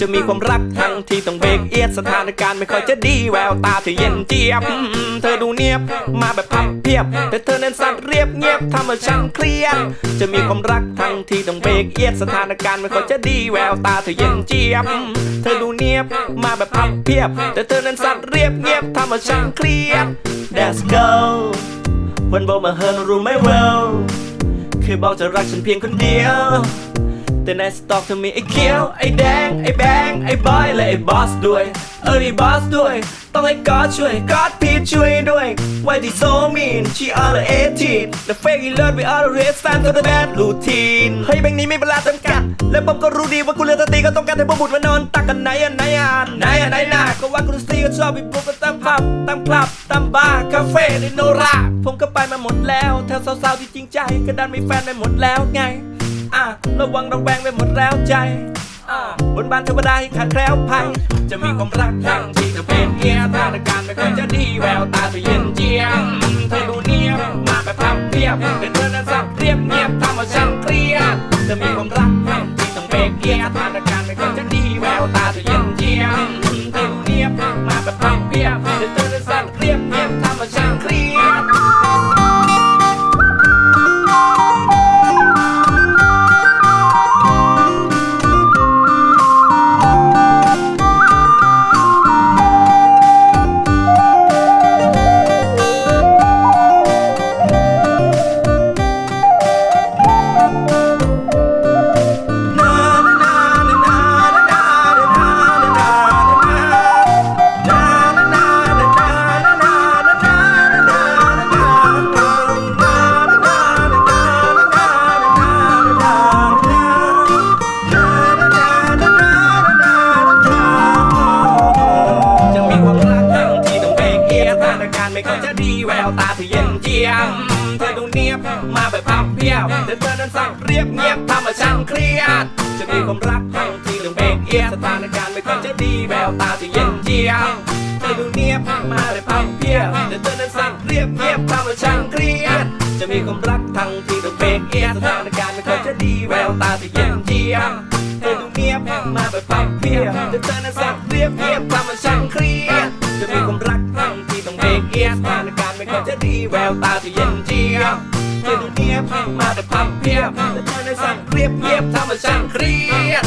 จะมีความรักทั้งที่ต้องเบรกเอียดสถานการณ์ไม่ค่อยจะดีแววตาเธอเย็นเจี๊ยบ เธอดูเนียบมาแบบพับเพียบ แต่เธอนั้นสั่นเรียบเงียบทำให้ฉันเครียดจะมีความรักทั้งที่ต้องเบรกเอียดสถานการณ์ไม่ค่อยจะดีแววตาเธอเย็นเจี๊ยบ เธอดูเนียบมาแบบพับเพียบ แต่เธอนั้นสั่นเรียบเงียบทำให้ฉันเครียด Let's go เพื่อนบอกมาเฮิร์นรู้ไหมเวลเคยบอกจะรักฉันเพียงคนเดียว แต่ในสต็อกเธอมีไอ้เขียว ไอ้แดง ไอ้แบง ไอ้บอย และไอ้บอสด้วย เออไอ้บอสด้วย ต้องให้กอดช่วยกอดพีช่วยด้วย Why they so mean she are the 18 The fake it love we are the red stand for the bad routine เฮ้ยแบงค์นี้ไม่เป็นเวลาจำกัด และผมก็รู้ดีว่ากูเลือกตตีก็ต้องการให้พวกบุตรมานอนตักกันไหนอะไหนอะไหนอะไหนหนาก็ว่ากูสตีก็ชอบไปบุกกันตามผับตามคลับตามบาร์คาเฟ่ในโนราผมก็ไปมาหมดแล้วแถวสาวๆที่จริงใจ ก็ดันมีแฟนไปหมดแล้วไง อะระวังระแวงไปหมดแล้วใจอะบนบานเทวดาให้ขาดแคล้วภัยจะมีความรักทั้งที่เธอเป็นเอียสถานการณ์ไม่ค่อยจะดีแววตาเธอเย็นเจียมเธอดูเนียบมาแบบพับเพียบเป็นเธอนั้นสับเรียบเงียบทำเอาฉันเครียดจะมีความรักทั้งที่ต้องเบรกเกียร์สถานการณ์ไม่ค่อยจะดีแววตาเธอเย็นเจียมเธอดูเนียบมาแบบพับเพียบเป็นเธอนั้นสับเรียบเงียบทำเอาฉันเครียดานไม่ค่อยจะดีแววตาเธอเย็นเจียมเธอดูเนียบมาแบบพับเพียบแต่เธอนั้นสั่งเรียบเงียบทำให้ฉันเครียด จะมีความรักทั้งที่ต้องเบกเอียสถานการณ์ไม่ค่อยจะดีแววตาเธอเย็นเจียมเธอดูเนียบมาแบบพับเพียบแต่เธอนั้นสั่งเรียบเงียบทำให้ฉันเครียด จะมีความรักทั้งที่ต้องเบกเอียสถานการณ์ไม่ค่อยจะดีแววตาเธอเย็นเจียมเธอดูเงียบมาแบบพับเพียบแต่เธอนั้นสักเรียบเงียบทำให้ฉันเต้องเบรกเอียดสถานการณ์ไม่ค่อยจะดีแววตาที่เย็นเจียบเธอดูเงียบมาแต่พังเพียบแต่เธอนั้นสั่งเรียบเงียบทำให้ฉันเครียด